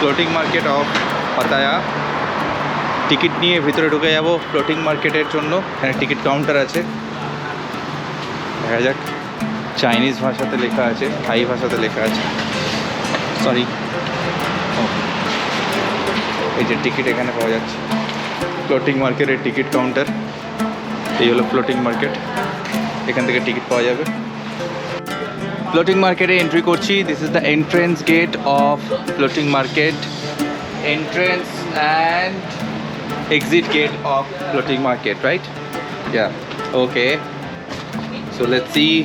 Floating market of Pattaya ticket নিয়ে ভিতরে ঢুকে যাব ফ্লোটিং মার্কেটের জন্য। এখানে টিকিট কাউন্টার আছে। দেখা যাক। চাইনিজ ভাষাতে লেখা আছে থাই ভাষাতে লেখা আছে। সরি এই যে টিকিট এখানে পাওয়া যাচ্ছে। ফ্লোটিং মার্কেটের টিকিট কাউন্টার এই হলো ফ্লোটিং মার্কেট এখান থেকে টিকিট পাওয়া যাবে। ফ্লোটিং মার্কেটে এন্ট্রি করছি this is the entrance gate of floating market entrance and exit gate of floating market right yeah okay so let's see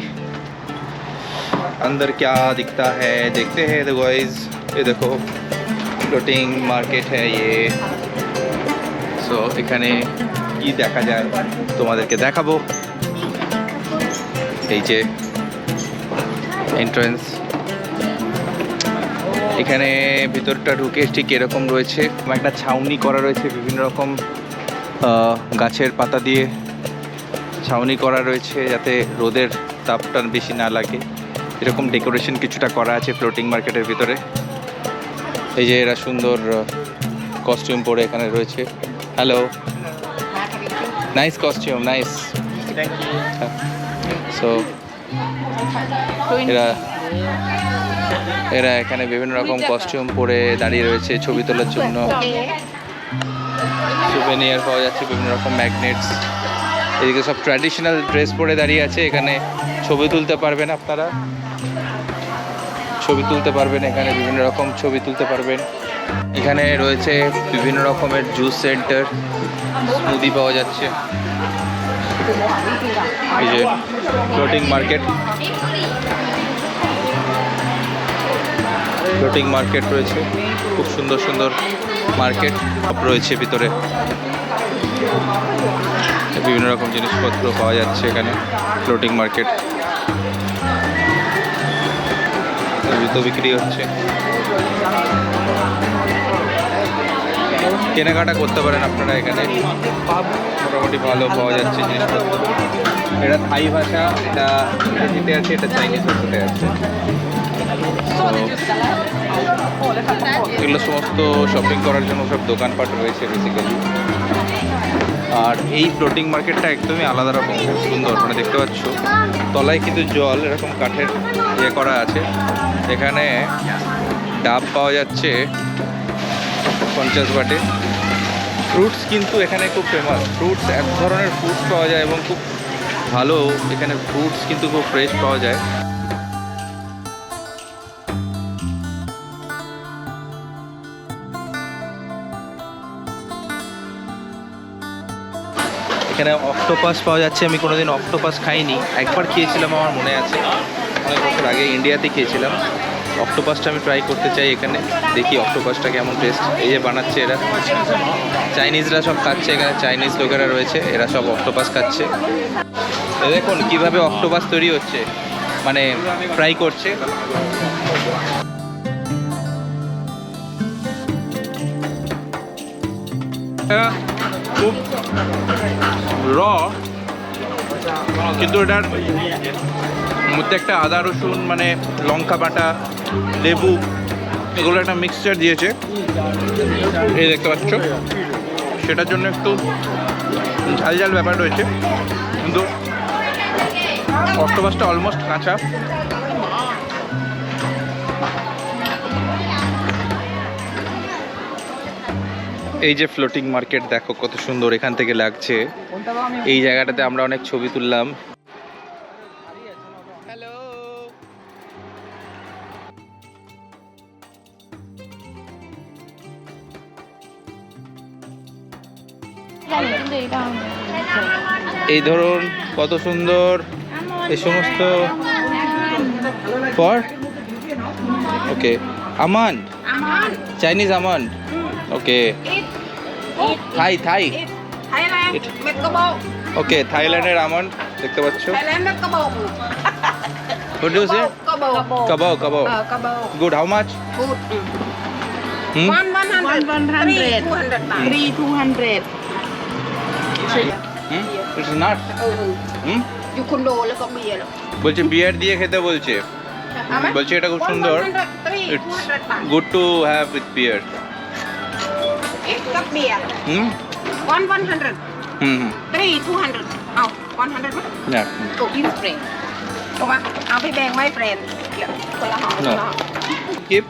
अंदर क्या दिखता है देखते हैं तो गाइस ये देखो ফ্লোটিং মার্কেট হ্যাঁ ये সো এখানে কি দেখা যায় তোমাদেরকে দেখাবো এই যে এন্ট্রান্স এখানে ভিতরটা ঢুকে ঠিক এরকম রয়েছে। একটা ছাউনি করা রয়েছে বিভিন্ন রকম গাছের পাতা দিয়ে ছাউনি করা রয়েছে যাতে রোদের তাপটা বেশি না লাগে। এরকম ডেকোরেশন কিছুটা করা আছে ফ্লোটিং মার্কেটের ভিতরে। এই যে এরা সুন্দর কস্টিউম পরে এখানে রয়েছে। Hello nice costume nice so এরা এরা এখানে বিভিন্ন রকম কস্টিউম পরে দাঁড়িয়ে রয়েছে, ছবি তোলার জন্য। সুভেনিয়ার পাওয়া যাচ্ছে, বিভিন্ন রকম ম্যাগনেটস এদিকে সব ট্র্যাডিশনাল ড্রেস পরে দাঁড়িয়ে আছে, এখানে ছবি তুলতে পারবেন আপনারা। ছবি তুলতে পারবেন, এখানে বিভিন্ন রকম ছবি তুলতে পারবেন। এখানে রয়েছে বিভিন্ন রকমের জুস সেন্টার স্মুদি পাওয়া যাচ্ছে। এই যে ফ্লোটিং মার্কেট। ফ্লোটিং মার্কেট রয়েছে। খুব সুন্দর সুন্দর মার্কেট রয়েছে ভিতরে। বিভিন্ন রকম জিনিসপত্র পাওয়া যাচ্ছে এখানে ফ্লোটিং মার্কেট। জুতো বিক্রি হচ্ছে। কেনাকাটা করতে পারেন আপনারা এখানে। মোটামুটি ভালো পাওয়া যাচ্ছে জিনিসপত্র। এটা থাই ভাষা এটা ইংরেজিতে আছে এটা চাইনিজ ভাষাতে আছে। তো এগুলো সমস্ত শপিং করার জন্য সব দোকানপাট রয়েছে বেসিক্যালি আর এই ফ্লোটিং মার্কেটটা একদমই আলাদা রকম খুব সুন্দর। মানে দেখতে পাচ্ছ তলায় কিন্তু জল এরকম কাঠের ইয়ে করা আছে। এখানে ডাব পাওয়া যাচ্ছে পঞ্চাশ বাটে। ফ্রুটস কিন্তু এখানে খুব ফেমাস ফ্রুটস এক ধরনের ফ্রুটস পাওয়া যায় এবং খুব ভালো এখানে ফ্রুটস কিন্তু খুব ফ্রেশ পাওয়া যায়। এখানে অক্টোপাস পাওয়া যাচ্ছে। আমি কোনোদিন অক্টোপাস খাইনি। একবার খেয়েছিলাম, আমার মনে আছে। অনেক বছর আগে ইন্ডিয়াতে খেয়েছিলাম। অক্টোপাসটা আমি ট্রাই করতে চাই এখানে। দেখি অক্টোপাসটা কেমন টেস্ট এই যে বানাচ্ছে এরা। চাইনিজরা সব খাচ্ছে এখানে চাইনিজ লোকেরা রয়েছে, এরা সব অক্টোপাস খাচ্ছে। দেখুন কীভাবে অক্টোপাস তৈরি হচ্ছে মানে ফ্রাই করছে। খুব র কিন্তু এটার মধ্যে একটা আদা, রসুন মানে লঙ্কা বাটা, লেবু, এগুলো একটা মিক্সচার দিয়েছে। এই দেখতে পাচ্ছ। সেটার জন্য একটু ঝাল ঝাল ব্যাপার রয়েছে। কিন্তু অক্টোপাসটা অলমোস্ট কাঁচা। এই যে ফ্লোটিং মার্কেট দেখো কত সুন্দর এখান থেকে লাগছে। এই জায়গাটাতে আমরা অনেক ছবি তুললাম। এই ধরুন কত সুন্দর এই সমস্ত for okay almond Chinese almond okay Thai Thai Thailand, It- mệt cơ bộ. ওকে থাইল্যান্ডের আমন্ড দেখতে পাচ্ছ Thailand mệt cơ bộ. What do you say? Cơ bộ. কাবাও কাবাও Ờ, cơ bộ. Good how much Good. Hmm One one hundred. One one hundred. Three two hundred baht. Three two hundred. Hmm it's not Ừ, ừ. Hmm You condo là có bia rồi. বলছে বিয়ার দিয়ে খেতে বলছে How much? বলছি এটা খুব সুন্দর 103, it's 200 baht. Good to have with beer Stock beer. Hmm? One one hundred. Hmm. Three two hundred. เอา one hundred อยากโกอินสเปรย์ถูกปะเอาไปแบ่งไว้เฟรนเดี๋ยวคนละห่อคนละห่อ กิฟ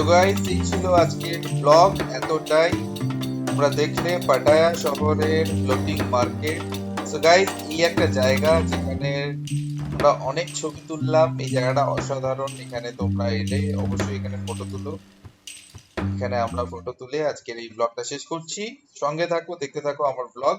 তো guys এই ছিল আজকের ব্লগ এতটাই। তোমরা দেখলে পাটায়া শহরের ফ্লোটিং মার্কেট সো গাইস এই একটা জায়গা যেখানে আমরা অনেক ছবি তুললাম। এই জায়গাটা অসাধারণ। এখানে তোমরা এলে অবশ্যই এখানে ফটো তুলো। এখানে আমরা ফটো তুলে আজকের এই ব্লগটা শেষ করছি। সঙ্গে থাকো, দেখতে থাকো আমার ব্লগ